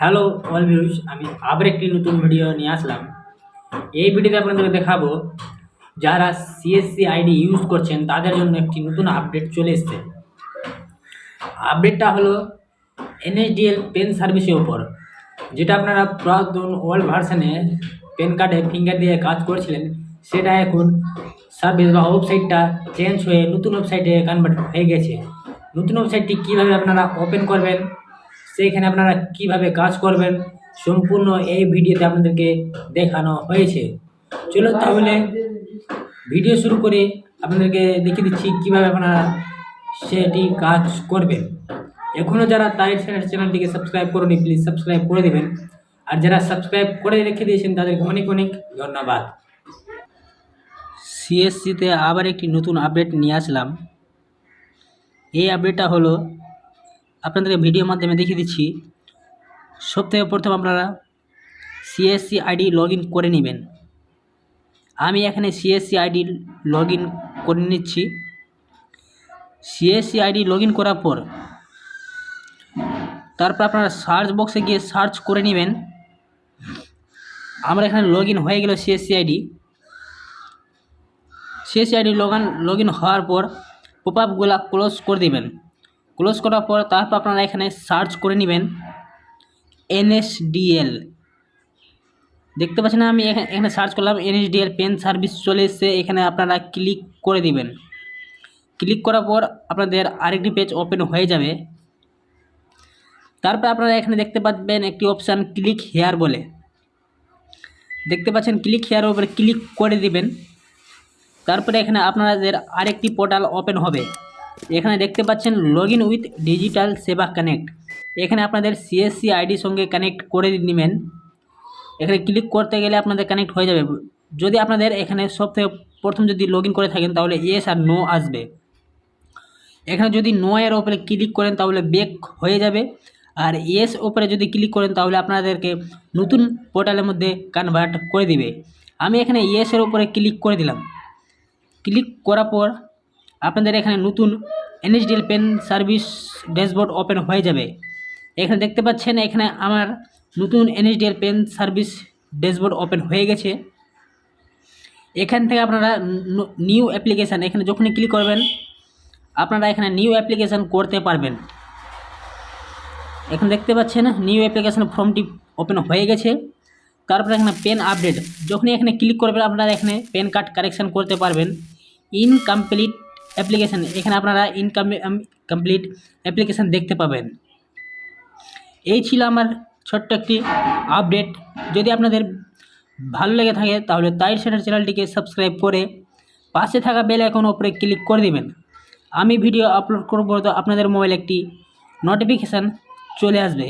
Hello all views আমি আবার একটি নতুন ভিডিও নিয়ে আসলাম। এই ভিডিওতে আপনাদেরকে দেখাবো যারা সিএসসি আইডি ইউজ করছেন, তাদের জন্য একটি নতুন আপডেট চলে এসেছে। আপডেটটা হলো এনএসডিএল পেন সার্ভিসের উপর। যেটা আপনারা পুরাতন ওল্ড ভার্সানে পেন কার্ডে ফিঙ্গার দিয়ে কাজ করছিলেন, সেটা এখন সার্ভিস বা ওয়েবসাইটটা চেঞ্জ হয়ে নতুন ওয়েবসাইটে কনভার্ট হয়ে গেছে। নতুন ওয়েবসাইটটি কীভাবে আপনারা ওপেন করবেন সেইখানে আপনারা কীভাবে কাজ করবেন সম্পূর্ণ এই ভিডিওতে আপনাদেরকে দেখানো হয়েছে। চলো তাহলে ভিডিও শুরু করে আপনাদেরকে দেখিয়ে দিচ্ছি কীভাবে আপনারা সেটি কাজ করবেন। এখনও যারা তাই চ্যানেলটিকে সাবস্ক্রাইব করুন প্লিজ সাবস্ক্রাইব করে দেবেন। আর যারা সাবস্ক্রাইব করে রেখে দিয়েছেন, তাদেরকে অনেক অনেক ধন্যবাদ। সিএসসিতে আবার একটি নতুন আপডেট নিয়ে আসলাম। এই আপডেটটা হলো আপনাদেরকে ভিডিওর মাধ্যমে দেখিয়ে দিচ্ছি। সবথেকে প্রথম আপনারা সিএসসি আইডি লগ করে নেবেন। আমি এখানে সিএসসি আইডি লগ করে নিচ্ছি। সিএসসি আইডি লগ করার পর তারপর আপনারা সার্চ বক্সে গিয়ে সার্চ করে নেবেন। আমার এখানে লগ হয়ে গেল CSC ID CSC ID log log হওয়ার পর পপ আপগুলো ক্লোজ করে দেবেন। ক্লোজ করার পর তারপর আপনারা এখানে সার্চ করে নেবেন এনএসডিএল দেখতে পাচ্ছেন আমি এখানে সার্চ করলাম এনএসডিএল পেন সার্ভিস চলে এসছে। এখানে আপনারা ক্লিক করে দিবেন। ক্লিক করার পর আপনাদের আরেকটি পেজ ওপেন হয়ে যাবে। তারপর আপনারা এখানে দেখতে পাবেন একটি অপশান ক্লিক হেয়ার বলে। দেখতে পাচ্ছেন ক্লিক হেয়ার উপরে ক্লিক করে দিবেন। তারপরে এখানে আপনাদের আরেকটি পোর্টাল ওপেন হবে। এখানে দেখতে পাচ্ছেন log in with digital Seva connect এখানে আপনাদের সিএসসি আইডির সঙ্গে কানেক্ট করে নেবেন। এখানে ক্লিক করতে গেলে আপনাদের কানেক্ট হয়ে যাবে। যদি আপনাদের এখানে সব থেকে প্রথম যদি লগ করে থাকেন, তাহলে ইয়েস আর নো আসবে। এখানে যদি নো এর ওপরে ক্লিক করেন, তাহলে বেক হয়ে যাবে। আর ইয়েস ওপরে যদি ক্লিক করেন, তাহলে আপনাদেরকে নতুন পোর্টালের মধ্যে কনভার্ট করে দিবে। আমি এখানে ইয়েসের ওপরে ক্লিক করে দিলাম। ক্লিক করার পর আপনাদের এখানে নতুন NSDL PAN service dashboard open হয়ে যাবে। এখানে দেখতে পাচ্ছেন, এখানে আমার নতুন NSDL PAN service dashboard open হয়ে গেছে। এখান থেকে আপনারা নিউ অ্যাপ্লিকেশান এখানে যখনই ক্লিক করবেন, আপনারা এখানে নিউ অ্যাপ্লিকেশান করতে পারবেন। এখন দেখতে পাচ্ছেন নিউ অ্যাপ্লিকেশান ফর্মটি ওপেন হয়ে গেছে। তারপরে এখানে পেন আপডেট যখনই এখানে ক্লিক করবেন, আপনারা এখানে পেন কার্ড কারেকশান করতে পারবেন। ইনকমপ্লিট অ্যাপ্লিকেশান এখানে আপনারা ইনকাম কমপ্লিট অ্যাপ্লিকেশান দেখতে পাবেন। এই ছিল আমার ছোট্ট একটি আপডেট যদি আপনাদের ভালো লেগে থাকে, তাহলে তাই সেটার চ্যানেলটিকে সাবস্ক্রাইব করে পাশে থাকা বেল আইকন ওপরে ক্লিক করে দিবেন। আমি ভিডিও আপলোড করব তো আপনাদের মোবাইল একটি নোটিফিকেশান চলে আসবে।